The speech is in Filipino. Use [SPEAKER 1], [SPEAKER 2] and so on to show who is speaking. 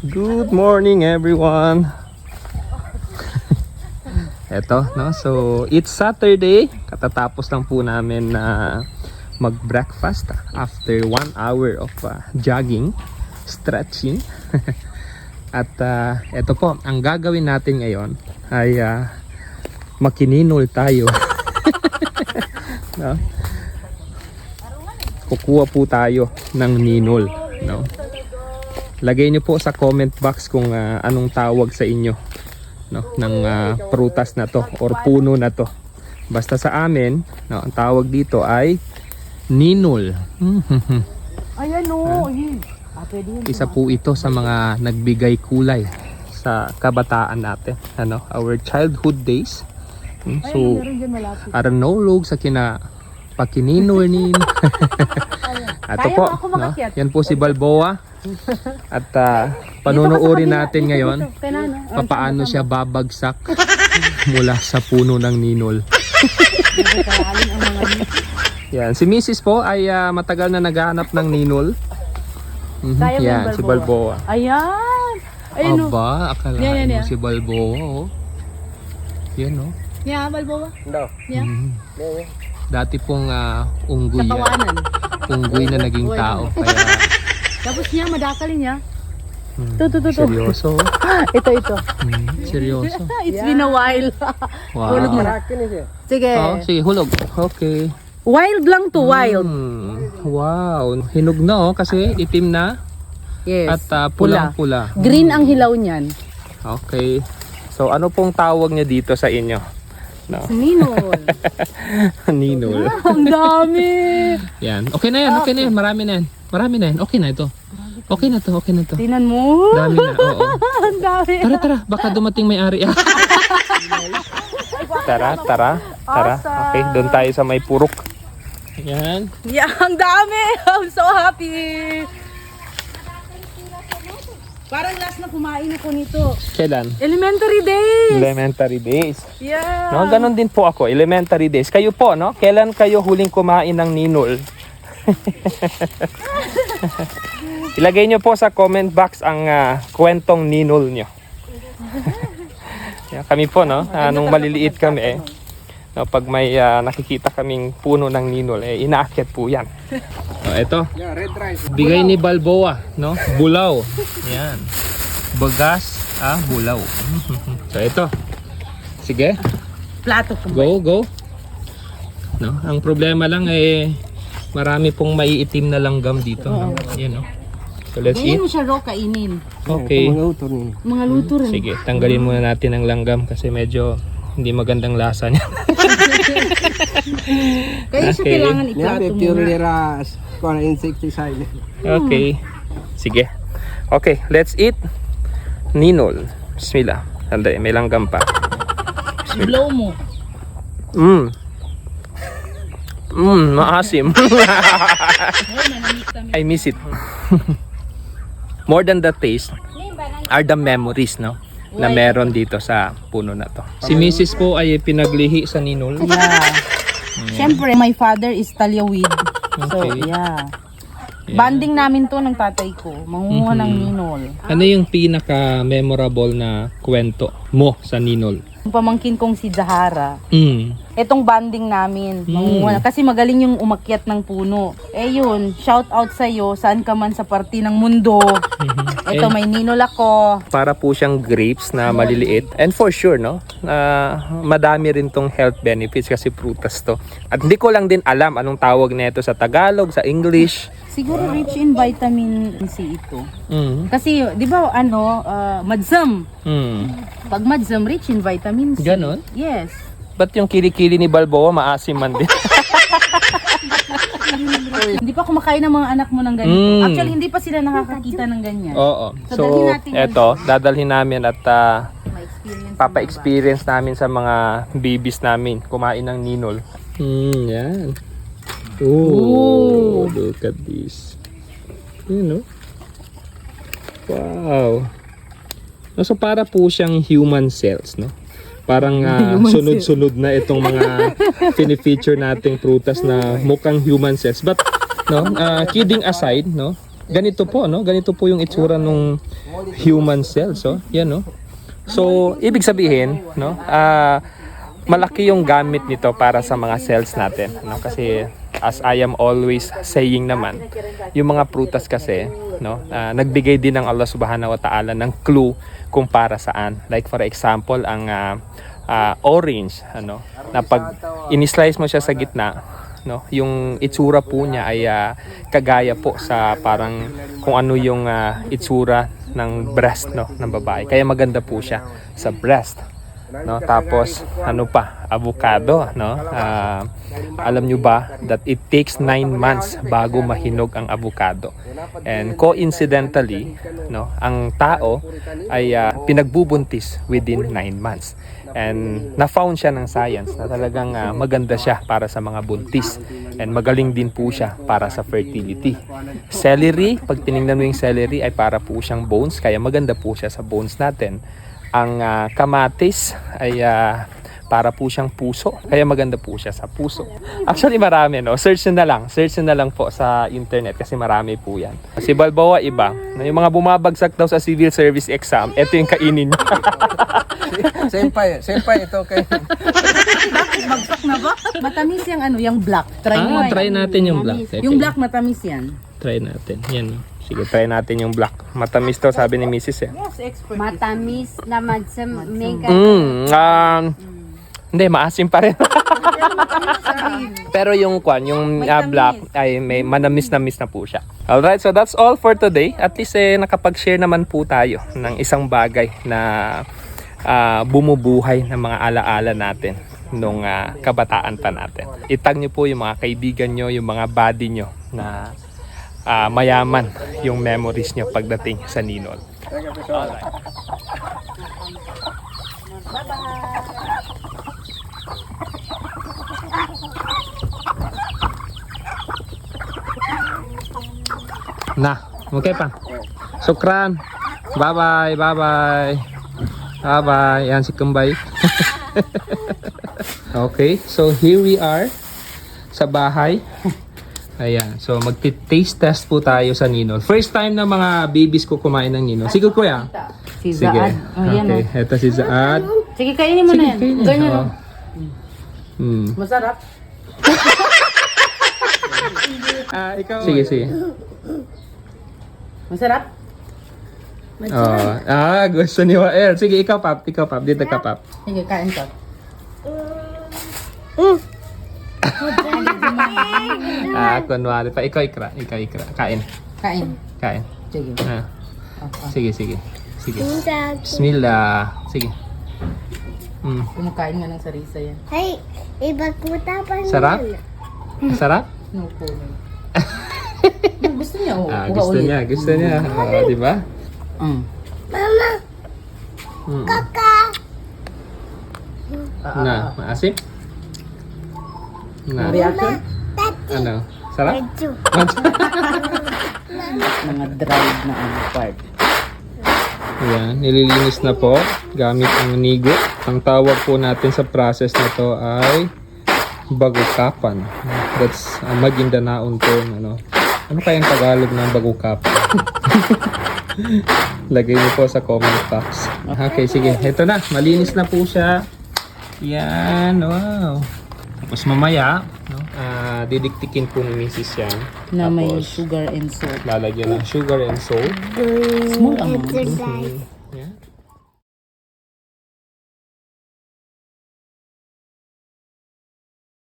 [SPEAKER 1] Good morning everyone. Eto, no? So, it's Saturday. Katatapos lang po namin na mag-breakfast after one hour of uh, jogging, stretching. At uh, eto po, ang gagawin natin ngayon ay uh, makininol tayo. no? Kukuha po tayo ng ninol. No? Lagay niyo po sa comment box kung ah, anong tawag sa inyo no ng ah, prutas na to or puno na to. Basta sa amin, no, ang tawag dito ay ninol.
[SPEAKER 2] Ayan o. Ayun. Ah.
[SPEAKER 1] Isa po ito sa mga nagbigay kulay sa kabataan natin, ano, our childhood days. Hmm, So, aranolog sa kina pakininulnin. Ito
[SPEAKER 2] Kaya
[SPEAKER 1] po, no? yan po si Balboa. At ah, panunuorin natin ngayon papaano siya babagsak mula sa puno ng ninol. Yan, si Mrs. po ay ah, matagal na naghahanap ng ninol. Mhm,
[SPEAKER 2] mo
[SPEAKER 1] yan, si
[SPEAKER 2] Balboa. Ayan. Ayun o.
[SPEAKER 1] Aba, akalain
[SPEAKER 2] Yan, yan,
[SPEAKER 1] mo
[SPEAKER 2] yan.
[SPEAKER 1] si Balboa, oh. Yan, oh.
[SPEAKER 2] Yeah, Balboa. Yeah.
[SPEAKER 1] Mhm. Dati pong ah, unggoy yan.
[SPEAKER 2] Katawanan.
[SPEAKER 1] Unggoy na naging tao. Kaya,
[SPEAKER 2] Tapos niya, madakalin niya.
[SPEAKER 1] hmm,
[SPEAKER 2] Ito, ito, ito.
[SPEAKER 1] seryoso.
[SPEAKER 2] Ito, ito.
[SPEAKER 1] Hmm, seryoso.
[SPEAKER 2] It's been a while.
[SPEAKER 1] Wow.
[SPEAKER 2] Hulog mo na. Sige.
[SPEAKER 1] Oh, sige, hulog. Okay.
[SPEAKER 2] Wild lang to, wild.
[SPEAKER 1] Hmm, wow. Hinog na oh kasi itim na
[SPEAKER 2] Yes.
[SPEAKER 1] at ah, pulang-pula.
[SPEAKER 2] Green ang hilaw niyan.
[SPEAKER 1] Okay. So ano pong tawag niya dito sa inyo? No.
[SPEAKER 2] Ninol.
[SPEAKER 1] Ninol.
[SPEAKER 2] ang dami.
[SPEAKER 1] Yan. Okay na yan, okay na yan. Marami na yan. Marami na yan. Okay na ito. Okay na to, okay na to.
[SPEAKER 2] Tinan mo.
[SPEAKER 1] Dami na, oo.
[SPEAKER 2] ang dami.
[SPEAKER 1] Tara, tara. Baka dumating may-ari. tara, tara. Tara. Okay, doon tayo sa may purok. Yan.
[SPEAKER 2] Yeah, ang dami. I'm so happy. Parang last na kumain ako nito.
[SPEAKER 1] Kailan?
[SPEAKER 2] Elementary days.
[SPEAKER 1] Elementary days.
[SPEAKER 2] Yeah.
[SPEAKER 1] No, ganun din po ako, elementary days. Kayo po, no? Kailan kayo huling kumain ng ninol? Ilagay nyo po sa comment box ang ah, kwentong ninol nyo. kami po, no? Ah, nung maliliit kami, eh, no, pag may ah, nakikita kaming puno ng ninol, eh, inaakyat po yan. Oh, ito. Bigay ni Balboa, no? Bulaw. Yan. Bagas, ah, bulaw. so, ito. Sige.
[SPEAKER 2] Plato ko.
[SPEAKER 1] Go, go. No, ang problema lang eh marami pong maiitim na langgam dito. No? Yan, no? So let's eat.
[SPEAKER 2] Ganyan mo siya raw kainin.
[SPEAKER 1] Okay.
[SPEAKER 2] Mga luto rin.
[SPEAKER 1] Sige, tanggalin muna natin ang langgam kasi medyo hindi magandang lasa niya.
[SPEAKER 2] Kaya siya
[SPEAKER 1] Okay.
[SPEAKER 2] kailangan
[SPEAKER 3] Yeah,
[SPEAKER 2] iplato
[SPEAKER 3] be pure
[SPEAKER 2] muna.
[SPEAKER 3] lira for insecticide.
[SPEAKER 1] Okay. Sige. Okay, let's eat. Ninol. Bismillah. Sandali, may langgam pa.
[SPEAKER 2] Blow mo.
[SPEAKER 1] Mmm. Mmm, maasim. I miss it. More than the taste are the memories, no? Na meron dito sa puno na to. Si Mrs. po ay pinaglihi sa ninol.
[SPEAKER 2] Yeah. Siyempre, my father is talyawid. So,
[SPEAKER 1] Okay.
[SPEAKER 2] yeah. Banding namin to ng tatay ko. Mangunguha ng
[SPEAKER 1] Mhm.
[SPEAKER 2] ninol.
[SPEAKER 1] Ano yung pinaka-memorable na kwento mo sa ninol?
[SPEAKER 2] Yung pamangkin kong si Zahara,
[SPEAKER 1] Mm.
[SPEAKER 2] etong banding namin. Mangunguha. Kasi magaling yung umakyat ng puno. Eh yun, shout out sa'yo, saan ka man sa parti ng mundo. Ito,
[SPEAKER 1] Eh,
[SPEAKER 2] may ninol ako.
[SPEAKER 1] para po siyang grapes na maliliit. And for sure, no? na madami rin tong health benefits kasi prutas to. At hindi ko lang din alam anong tawag nito sa Tagalog, sa English.
[SPEAKER 2] Siguro rich in vitamin C ito.
[SPEAKER 1] Mm.
[SPEAKER 2] Kasi, di ba, ano, ah, madsam.
[SPEAKER 1] Mm.
[SPEAKER 2] Pag madsam, rich in vitamin C.
[SPEAKER 1] Ganon?
[SPEAKER 2] Yes.
[SPEAKER 1] Ba't yung kilikili ni Balboa maasim man din?
[SPEAKER 2] Hindi pa kumakain ng mga anak mo ng ganito.
[SPEAKER 1] Mm.
[SPEAKER 2] Actually, hindi pa sila nakakakita ng ganyan.
[SPEAKER 1] Oo.
[SPEAKER 2] So,
[SPEAKER 1] So,
[SPEAKER 2] dalhin natin yun.
[SPEAKER 1] eto, dadalhin namin at
[SPEAKER 2] experience.
[SPEAKER 1] papa-experience namin sa mga babies namin kumain ng ninol. Mm, yan. Oh, look at this. Yun, no? Wow. No, So, para po siyang human cells, no? Parang ah, sunod-sunod na itong mga fini-feature nating prutas na mukhang human cells. But, no, ah, kidding aside, no? ganito po, no? Ganito po yung itsura ng human cells, oh. Yan, no? So, ibig sabihin, no? Ah, malaki yung gamit nito para sa mga cells natin, no? Kasi as I am always saying naman, yung mga prutas kasi, no? ah, nagbigay din ng Allah Subhanahu wa Ta'ala ng clue kung para saan. Like for example, ang ah, ah, orange, ano, na pag in-slice mo siya sa gitna, no, yung itsura po niya ay ah, kagaya po sa parang kung ano yung ah, itsura ng breast no ng babae. Kaya maganda po siya sa breast. No, tapos ano pa, avocado, no? Ah, alam nyo ba that it takes 9 months bago mahinog ang avocado. And coincidentally, no, ang tao ay ah, pinagbubuntis within 9 months. And na-found siya ng science na talagang ah, maganda siya para sa mga buntis. And magaling din po siya para sa fertility. Celery, pag tinignan mo yung celery ay para po siyang bones, kaya maganda po siya sa bones natin. Ang ah, kamatis ay ah, para po siyang puso. Kaya maganda po siya sa puso. Actually marami no. Search na lang. Search na lang po sa internet kasi marami po yan. Si Balboa iba. Na Yung mga bumabagsak daw sa civil service exam, ito yung kainin niya.
[SPEAKER 3] Senpai, senpai ito kay
[SPEAKER 2] Bagsak na ba? Matamis yung ano, yung black. Try mo.
[SPEAKER 1] ah,
[SPEAKER 2] eh.
[SPEAKER 1] try natin yung black. Okay.
[SPEAKER 2] Yung black matamis yan.
[SPEAKER 1] Try natin. Yan. Sige, try natin yung black. Matamis to sabi ni Mrs. eh.
[SPEAKER 2] Yes, expert.
[SPEAKER 4] Matamis naman sa mega.
[SPEAKER 1] Mm, um, hindi, maasim pa rin. Pero yung kwan, yung
[SPEAKER 2] tamis.
[SPEAKER 1] black ay may manamis-namis na po siya. Alright, so that's all for today. At least eh, nakapag-share naman po tayo ng isang bagay na ah, bumubuhay ng mga alaala natin nung ah, kabataan pa natin. Itag nyo po yung mga kaibigan nyo, yung mga buddy nyo na ah, mayaman yung memories nyo pagdating sa Ninol. Alright. Na, okay pa. Sukran. Bye-bye, bye-bye. Bye-bye. Yan si Kumbay. okay, so here we are sa bahay. Ayan, so magti-taste test po tayo sa Ninol. First time na mga babies ko kumain ng Ninol. Sige kuya.
[SPEAKER 2] Si
[SPEAKER 1] Sige.
[SPEAKER 2] Zaad. Oh, yan,
[SPEAKER 1] okay, eto si Zaad.
[SPEAKER 2] oh. Sige, kainin mo na yan.
[SPEAKER 1] kainin.
[SPEAKER 2] Ganyan. Oh.
[SPEAKER 1] Hmm.
[SPEAKER 2] Masarap.
[SPEAKER 3] Ah, ikaw.
[SPEAKER 1] Sige, sige.
[SPEAKER 2] Masarap?
[SPEAKER 1] Oh, ah, gusto ni Wael. Sige, ikaw, Pap. Ikaw, Pap. Dito ka, Pap.
[SPEAKER 2] Sige, kain ka.
[SPEAKER 1] Ah, kunwari pa. Ikaw, ikra. Ikaw, ikra. Kain.
[SPEAKER 2] Kain.
[SPEAKER 1] Kain.
[SPEAKER 2] Sige.
[SPEAKER 1] Ah. Sige, sige. Sige. Bismillah. Sige. Mm.
[SPEAKER 2] Kumakain nga ng sarisa yan.
[SPEAKER 4] Hey, ibag mo tapan
[SPEAKER 1] Sarap? Sarap?
[SPEAKER 2] No comment. gusto niya, oh.
[SPEAKER 1] Ah, gusto
[SPEAKER 2] ulit.
[SPEAKER 1] niya. Gusto niya. Oh, di ba?
[SPEAKER 2] Mm.
[SPEAKER 1] Mm.
[SPEAKER 2] Ah,
[SPEAKER 1] Na,
[SPEAKER 2] ah,
[SPEAKER 1] maasim? Na.
[SPEAKER 2] Reaction?
[SPEAKER 1] Ano? Sarap?
[SPEAKER 2] Mga dried na ano part.
[SPEAKER 1] Ayan, nililinis na po gamit ang nigo. Ang tawag po natin sa process na to ay bagukapan. That's uh, Magindanaon term. Ano, ano kayang Tagalog ng bagukapan? Lagay niyo po sa comment box. Okay, sige. Ito na. Malinis na po siya. Yan. Wow. Tapos mamaya, no, ah, didiktikin po ni Mrs. yan.
[SPEAKER 2] Na may
[SPEAKER 1] Tapos,
[SPEAKER 2] sugar and salt.
[SPEAKER 1] lalagyan ng sugar and salt.
[SPEAKER 2] Small amount.
[SPEAKER 4] exercise.